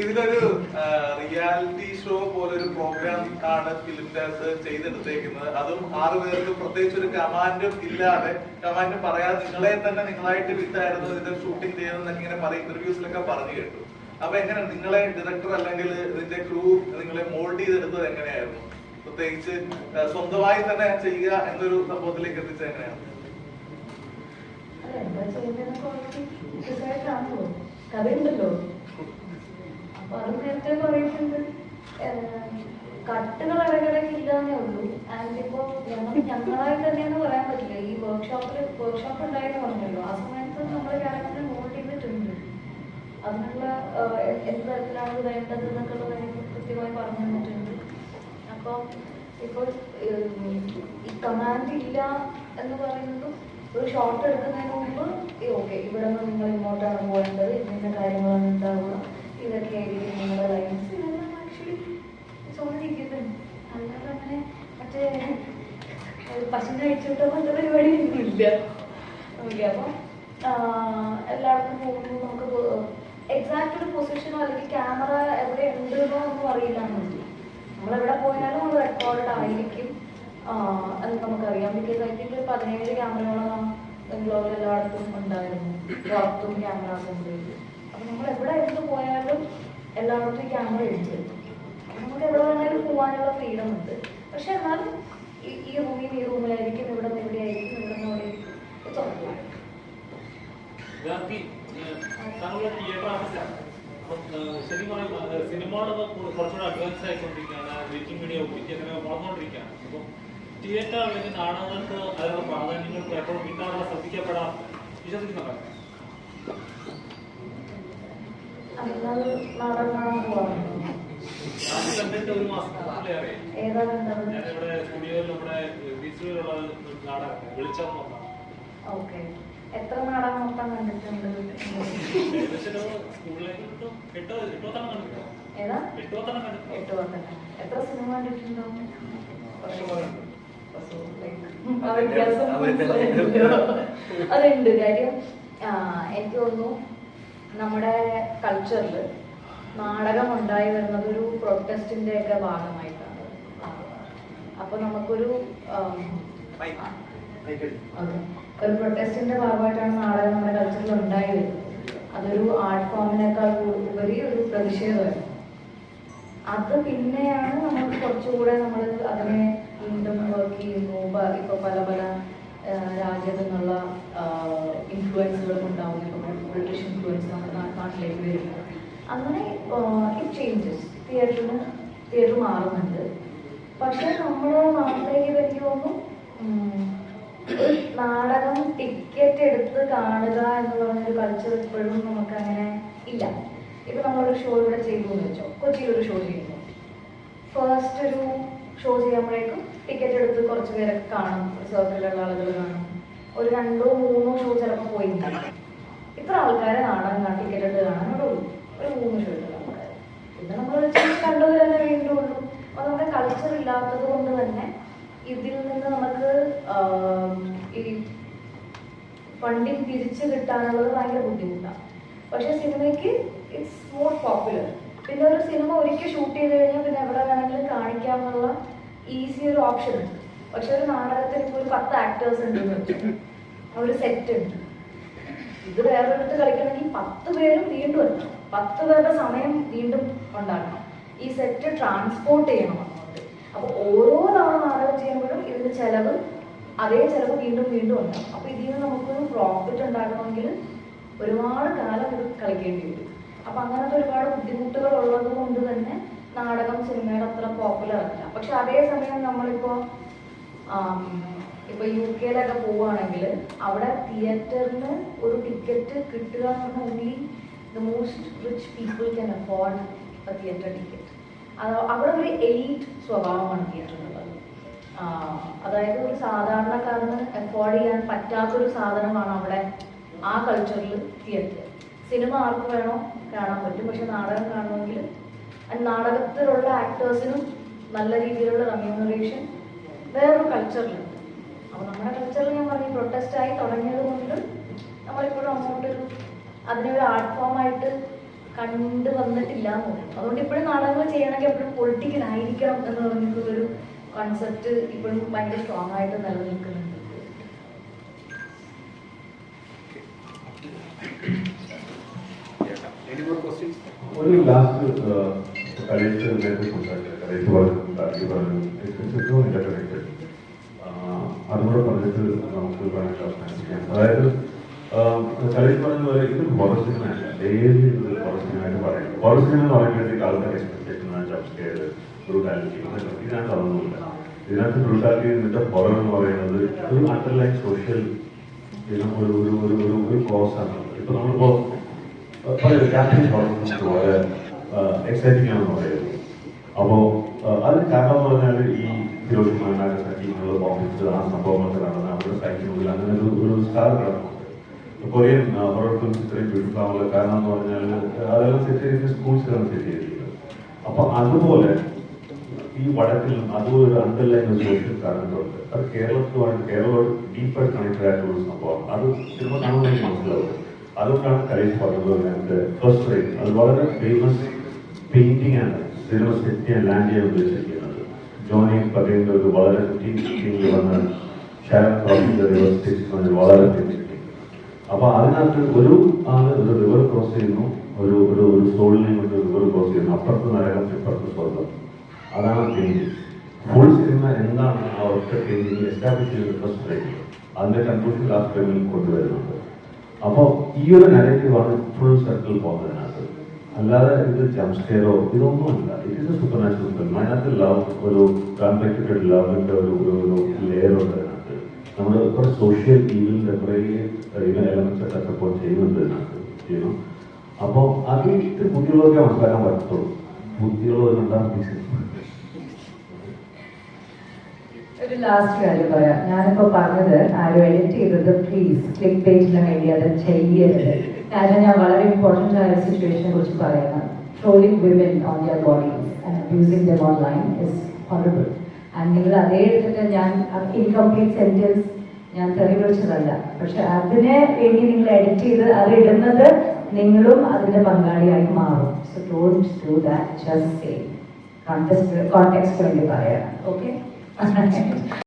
ഇതിലൊരു reality show പോലെ ഒരു പ്രോഗ്രാം ആണ് ഫിലിമിന്റെ അകത്ത് ചെയ്തെടുത്തേക്കുന്നത്. അതും ആറ് പേർക്ക് പ്രത്യേകിച്ച് ഒരു കമാൻഡും ഇല്ലാതെ കമാൻഡ് പറയാതെ നിങ്ങളെ തന്നെ നിങ്ങളായിട്ട് വിട്ടായിരുന്നു ഇതിന്റെ ഷൂട്ടിംഗ് ചെയ്യണം ഇങ്ങനെ പറയും ഇന്റർവ്യൂസിലൊക്കെ പറഞ്ഞു കേട്ടു. അപ്പൊ എങ്ങനെ നിങ്ങളെ ഡയറക്ടർ അല്ലെങ്കിൽ ഇതിന്റെ ക്രൂ നിങ്ങളെ മോൾഡ് ചെയ്തെടുത്തത് എങ്ങനെയായിരുന്നു? പ്രത്യേകിച്ച് സ്വന്തമായി തന്നെ ചെയ്യുക എന്നൊരു സംഭവത്തിലേക്ക് എത്തിച്ചത് എങ്ങനെയാണ്. കഥയുണ്ടല്ലോ. അത് നേരത്തെ പറയുന്നുണ്ട് കട്ടുകൾ ഇടയ്ക്കിടയ്ക്ക് ഇല്ലാന്നേ ഉള്ളൂ. ആൻഡ് ഇപ്പോ ഞങ്ങളായി തന്നെയെന്ന് പറയാൻ പറ്റില്ല. ഈ വർക്ക്ഷോപ്പിൽ വർക്ക്ഷോപ്പ് ഉണ്ടായെന്ന് പറഞ്ഞല്ലോ. ആ സമയത്ത് നമ്മൾ ക്യാരക്ടറിനെ മോൾഡ് ചെയ്തിട്ടുണ്ട് അതിനുള്ള എന്ത് തരത്തിലാണ് വേണ്ടത് എന്നൊക്കെയുള്ള കാര്യങ്ങൾ കൃത്യമായി പറഞ്ഞു തന്നിട്ടുണ്ട്. അപ്പം ഇപ്പോൾ ഈ കമാൻഡ് ഇല്ല എന്ന് പറയുന്നതും ഒരു ഷോട്ട് എടുക്കുന്നതിന് മുമ്പ് ഓക്കെ ഇവിടെ നിന്ന് നിങ്ങൾ ഇങ്ങോട്ടാണ് പോകേണ്ടത്. ഇന്ന കാര്യങ്ങളാണ് ഉണ്ടാവുക. ഇതൊക്കെ ആയിരിക്കും ലൈൻസ് ഇതെല്ലാം ആക്ച്വലി ചോദിക്കുന്നത് അല്ലാതെ അങ്ങനെ മറ്റേ പശുവിനെ അഴിച്ചുവിട്ട പോലത്തെ പരിപാടി ഒന്നും ഇല്ല ഓക്കെ അപ്പം എല്ലായിടത്തും പോകുമ്പോൾ നമുക്ക് എക്സാക്ട് ഒരു പൊസിഷനോ അല്ലെങ്കിൽ ക്യാമറ എവിടെ ഉണ്ടെന്നോ ഒന്നും അറിയില്ല എന്നുണ്ട് നമ്മളെവിടെ പോയാലും ഒരു റെക്കോർഡ് ആയിരിക്കും. അത് നമുക്കറിയാം. ബിക്കോസ് ഐ തിങ്ക് പതിനേഴ് ക്യാമറകളോളം ബംഗ്ലൂരിൽ എല്ലായിടത്തും ഉണ്ടായിരുന്നു പുറത്തും ക്യാമറാസ് ഉണ്ട്. അപ്പം നമ്മൾ എവിടെ എടുത്ത് പോയാലും ഈ ക്യാമറ എടുത്ത് നമുക്ക് എവിടെ വേണമെങ്കിലും പോകാനുള്ള ഫ്രീഡം ഉണ്ട്. പക്ഷെ എന്നാലും ഈ ഈ റൂമിൽ ഈ റൂമിലായിരിക്കും ഇവിടെ നിന്ന് ഇവിടെ ആയിരിക്കും ഇവിടെ നിന്ന് അവിടെ അഡ്വാൻസ് മീഡിയ അങ്ങനെ തിയേറ്റർ ശ്രദ്ധിക്കപ്പെടാറുണ്ട് വിശ്വസിക്കുന്നുണ്ടോ? ഓക്കെ എത്ര നാടകം മൊത്തം കണ്ടിട്ടുണ്ട് ഏതാ എട്ടോ എത്ര സിനിമ. അതുണ്ട് കാര്യം എനിക്ക് തോന്നുന്നു നമ്മുടെ കൾച്ചറിൽ നാടകം ഉണ്ടായി വരുന്നത് ഒരു പ്രൊട്ടസ്റ്റിന്റെ ഒക്കെ ഭാഗമായിട്ടാണ്. അപ്പൊ നമുക്കൊരു. ഒരു പ്രൊട്ടസ്റ്റിന്റെ ഭാഗമായിട്ടാണ് നാടകം നമ്മുടെ കൾച്ചറിൽ ഉണ്ടായി വരുന്നത്. അതൊരു ആർട്ട് ഫോമിനേക്കാൾ ഉപരി ഒരു പ്രതിഷേധമായിരുന്നു. അത് പിന്നെയാണ് നമ്മൾ കുറച്ചുകൂടെ നമ്മൾ അതിനെ വീണ്ടും വർക്ക് ചെയ്യുന്നു. പ- ഇപ്പൊ പല പല രാജ്യത്തു നിന്നുള്ള ഇൻഫ്ലുവൻസുകൾ ഉണ്ടാവുന്നു ബ്രിട്ടീഷ് ഇൻഫ്ലുവൻസ് നാട്ടിലേക്ക് വരുന്നു അങ്ങനെ ഇറ്റ് ചേഞ്ചസ് തിയേറ്ററിന് തിയേറ്റർ മാറുന്നുണ്ട്. പക്ഷെ നമ്മുടെ നാട്ടിലേക്ക് എനിക്ക് തോന്നുന്നു നാടകം ടിക്കറ്റ് എടുത്ത് കാണുക എന്ന് പറഞ്ഞൊരു കൾച്ചർ ഇപ്പോഴും നമുക്ക് അങ്ങനെ ഇല്ല. ഇപ്പൊ നമ്മളൊരു ഷോ ഇവിടെ ചെയ്തു എന്ന് വെച്ചോ. കൊച്ചിയിൽ ഒരു ഷോ ചെയ്യുന്നു. ഫസ്റ്റ് ഒരു ഷോ ചെയ്യുമ്പോഴേക്കും ടിക്കറ്റ് എടുത്ത് കുറച്ച് പേരൊക്കെ കാണും സർക്കിളിലുള്ള ആളുകൾ കാണും. ഒരു രണ്ടോ മൂന്നോ ഷോ ചിലപ്പോൾ പോയി ഇത്ര ആൾക്കാരെ നാടകം കാണാൻ ടിക്കറ്റ് എടുത്ത് കാണാനുള്ളൂ. ഒരു മൂന്ന് ഷോ ഉള്ള ആൾക്കാർ പിന്നെ നമ്മൾ കണ്ടത് തന്നെ വീണ്ടും ഉള്ളൂ അപ്പോൾ നമ്മുടെ കൾച്ചർ ഇല്ലാത്തത് കൊണ്ട് തന്നെ ഇതിൽ നിന്ന് നമുക്ക് ഈ ഫണ്ടിങ് തിരിച്ചു കിട്ടാനുള്ളത് ഭയങ്കര ബുദ്ധിമുട്ടാണ് പക്ഷെ സിനിമയ്ക്ക് ഇറ്റ്സ് മോർ പോപ്പുലർ പിന്നെ ഒരു സിനിമ ഒരിക്കൽ ഷൂട്ട് ചെയ്ത് കഴിഞ്ഞാൽ പിന്നെ എവിടെ വേണമെങ്കിലും കാണിക്കാമെന്നുള്ള ഈസി ഒരു ഓപ്ഷൻ ഉണ്ട്. പക്ഷെ ഒരു നാടകത്തിൽ ഇപ്പോൾ ഒരു പത്ത് ആക്ടേഴ്സ് ഉണ്ട് എന്ന് ഒരു സെറ്റ് ഉണ്ട്. ഇത് വേറൊരിടത്ത് കളിക്കണമെങ്കിൽ പത്ത് പേരും വീണ്ടും എത്തണം. പത്ത് പേരുടെ സമയം വീണ്ടും ഉണ്ടാക്കണം. ഈ സെറ്റ് ട്രാൻസ്പോർട്ട് ചെയ്യണം അങ്ങോട്ട്. അപ്പോൾ ഓരോ തവണ നാടകം ചെയ്യുമ്പോഴും ഇതിന്റെ ചെലവ് അതേ ചെലവ് വീണ്ടും വീണ്ടും ഉണ്ടാകും അപ്പോൾ ഇതിൽ നിന്ന് നമുക്കൊരു പ്രോഫിറ്റ് ഉണ്ടാക്കണമെങ്കിൽ ഒരുപാട് കാലം ഇത് കളിക്കേണ്ടി വരും. അപ്പം അങ്ങനത്തെ ഒരുപാട് ബുദ്ധിമുട്ടുകൾ ഉള്ളത് കൊണ്ട് തന്നെ നാടകം സിനിമയുടെ അത്ര പോപ്പുലർ അല്ല. പക്ഷെ അതേസമയം നമ്മളിപ്പോ ഇപ്പൊ യു കെയിലൊക്കെ പോവുകയാണെങ്കിൽ അവിടെ തിയേറ്ററിന് ഒരു ടിക്കറ്റ് കിട്ടുക എന്ന് പറഞ്ഞാൽ only the most rich people can afford theatre ticket അത് അവിടെ ഒരു എലീറ്റ് സ്വഭാവമാണ് തിയേറ്ററിനുള്ളത്. അതായത് ഒരു സാധാരണക്കാരന് അഫോർഡ് ചെയ്യാൻ പറ്റാത്തൊരു സാധനമാണ് അവിടെ ആ കൾച്ചറിൽ തിയേറ്റർ സിനിമ ആർക്ക് വേണോ കാണാൻ പറ്റും. പക്ഷെ നാടകം കാണണമെങ്കിൽ നാടകത്തിലുള്ള ആക്ടേഴ്സിനും നല്ല രീതിയിലുള്ള റമ്യൂണറേഷൻ വേറൊരു കൾച്ചറിലുണ്ട് അപ്പോൾ നമ്മുടെ കൾച്ചറിൽ ഞാൻ പറഞ്ഞു പ്രൊട്ടസ്റ്റായി തുടങ്ങിയത് കൊണ്ട് നമ്മളിപ്പോഴും അങ്ങോട്ടൊരു അതിനെ ഒരു ആർട്ട് ഫോമായിട്ട് കണ്ടു വന്നിട്ടില്ല എന്ന് പറയും അതുകൊണ്ട് ഇപ്പോഴും നാടകങ്ങൾ ചെയ്യണമെങ്കിൽ എപ്പോഴും പൊളിറ്റിക്കൽ ആയിരിക്കണം എന്ന് പറഞ്ഞിട്ടുള്ളൊരു കോൺസെപ്റ്റ് ഇപ്പോഴും ഭയങ്കര സ്ട്രോങ് ആയിട്ട് നിലനിൽക്കുന്നുണ്ട്? ഒരു ലാസ്റ്റ് കലേഷ് നേരത്തെ സംസാരിച്ചത് കലേഷ് പറഞ്ഞു കാർഗി പറഞ്ഞു ഏറ്റവും ഇന്റർകണക്റ്റഡ് അതുകൂടെ പറഞ്ഞിട്ട് നമുക്ക് വേണമെങ്കിൽ അവസാനിപ്പിക്കാം അതായത് കലേഷ് പറഞ്ഞ പോലെ ഇത് ഹൊറർ സിനിമയല്ല ഡെയിലി ഇത് ഹൊറർ സിനിമയായിട്ട് പറയുന്നത് ഹൊറർ സിനിമ എന്ന് പറയുമ്പോഴത്തേക്ക് ആൾക്കാർ എക്സ്പെക്ടേഷൻ ജംസ്കെയർ ബ്രൂട്ടാലിറ്റി ഇതിനകത്ത് അതൊന്നുമില്ല. ഇതിനകത്ത് ബ്രൂട്ടാലിറ്റി എന്നിട്ട് ഹൊറർ എന്ന് പറയുന്നത് ഒരു അണ്ടർലൈൻ സോഷ്യൽ ഒരു ഒരു ഒരു ഒരു ഒരു കോസ് ആണ്. ഇപ്പൊ നമ്മളിപ്പോ ക്യാപ്റ്റൻ ഹോളൻസ് വളരെ എക്സൈറ്റിംഗ് ആണെന്ന് പറയുന്നത് അപ്പോൾ അതിന് കാരണം എന്ന് പറഞ്ഞാൽ ഈ ഹിരോഷിമ നാഗസാക്കി എന്നുള്ള ബോംബിച്ച് ആ സംഭവങ്ങളൊക്കെ നടന്ന അവരുടെ സൈറ്റിനുള്ളിൽ അങ്ങനെ ഒരു ഒരു സ്റ്റാർ കിടക്കുന്നുണ്ട് കൊറിയൻ ഹൊറർ ഫിലിംസ് ഇത്രയും ബ്യൂട്ടിഫുൾ ആവാനുള്ള കാരണം എന്ന് പറഞ്ഞാൽ അതെല്ലാം സെറ്റ് ചെയ്തിട്ട് സ്കൂൾസിലാണ് സെറ്റ് ചെയ്തിരിക്കുന്നത്. അപ്പോൾ അതുപോലെ ഈ വടക്കിലും അതുപോലെ ഒരു അണ്ടർലൈൻ ഒരു സോഷ്യൽ കാരണങ്ങളുണ്ട് അത് കേരളത്തിലുമായിട്ട് കേരളമായിട്ട് ഡീപ്പായിട്ട് കണക്റ്റഡ് ആയിട്ടുള്ള ഒരു സംഭവം അത് സിനിമ കാണുമ്പോൾ മനസ്സിലാവും. അതുകൊണ്ടാണ് കലേഷ് പറഞ്ഞത് ഫസ്റ്റ് ട്രെയിൻ അത് വളരെ ഫേമസ് പെയിന്റിംഗ് ആണ് സിനിമ സെറ്റ് ചെയ്യാൻ ലാൻഡ് ചെയ്യാൻ ഉദ്ദേശിക്കുന്നത് ജോണി പറയുന്ന ഒരു വളരെ ടീമിൽ വന്ന ഷാരൻ ക്രോസിന്റെ റിവർ വളരെ ഫേമസ് അപ്പൊ അതിനകത്ത് ഒരു ആൾ ഒരു റിവർ ക്രോസ് ചെയ്യുന്നു. ഒരു ഒരു ഒരു സോളിനെ കൊണ്ട് റിവർ ക്രോസ് ചെയ്യുന്നു. അപ്പുറത്ത് നരകം ഇപ്പുറത്ത് സ്വർഗം. അതാണ് പെയിന്റിംഗ് ഫുൾ സിനിമ എന്താണ് ആ ഒറ്റ പെയിന്റിംഗ് എസ്റ്റാബ്ലിഷ് ചെയ്ത ഫസ്റ്റ് ഫ്രെയിം അതിന്റെ കൺക്ലൂഷൻ ലാസ്റ്റ് ഫ്രെയിമിൽ കൊണ്ടുവരുന്നുണ്ട്. അപ്പോൾ ഈ ഒരു നെഗറ്റീവാണ് ഫുൾ സർക്കിൾ പോകുന്നതിനകത്ത് അല്ലാതെ ഇത് ജംസ്കെയറോ ഇതൊന്നുമില്ല. It is a supernatural film അതിനകത്ത് ലവ് ഒരു കോൺഫ്ലിക്റ്റഡ് ലവിന്റെ ഒരു ഒരു ലെയർ ഉണ്ട് അതിനകത്ത്. നമ്മൾ കുറെ സോഷ്യൽ ഈവിൽ കുറേ എലമെന്റ്സ് ഒക്കെ സപ്പോർട്ട് ചെയ്യുന്നുണ്ട് ഇതിനകത്ത് ചെയ്യണം അപ്പോൾ അത് ഇത് മനസ്സിലാക്കാൻ പറ്റത്തുള്ളൂ. ബുദ്ധിയുള്ളവർ ഒരു ലാസ്റ്റ് കാര്യം പറയാം. ഞാനിപ്പോ പറഞ്ഞത് ആരും എഡിറ്റ് ചെയ്തത് പ്ലീസ് ക്ലിക്ക് പേജിന് വേണ്ടി അത് ചെയ്യരുത്. കാരണം ഞാൻ വളരെ ഇമ്പോർട്ടന്റ് ആയ സിറ്റുവേഷനെ കുറിച്ച് പറയുന്നത് trolling women on their bodies and abusing them online is horrible and നിങ്ങൾ അതേ എടുത്തിട്ട് ഞാൻ ഇൻകംപ്ലീറ്റ് സെന്റൻസ് ഞാൻ തെളിവിളിച്ചതല്ല പക്ഷെ അതിനെ വേണ്ടി നിങ്ങൾ എഡിറ്റ് ചെയ്ത് അത് ഇടുന്നത് നിങ്ങളും അതിന്റെ പങ്കാളിയായി മാറും. So don't do that just say context context വേണ്ടി പറയാം. ഓക്കെ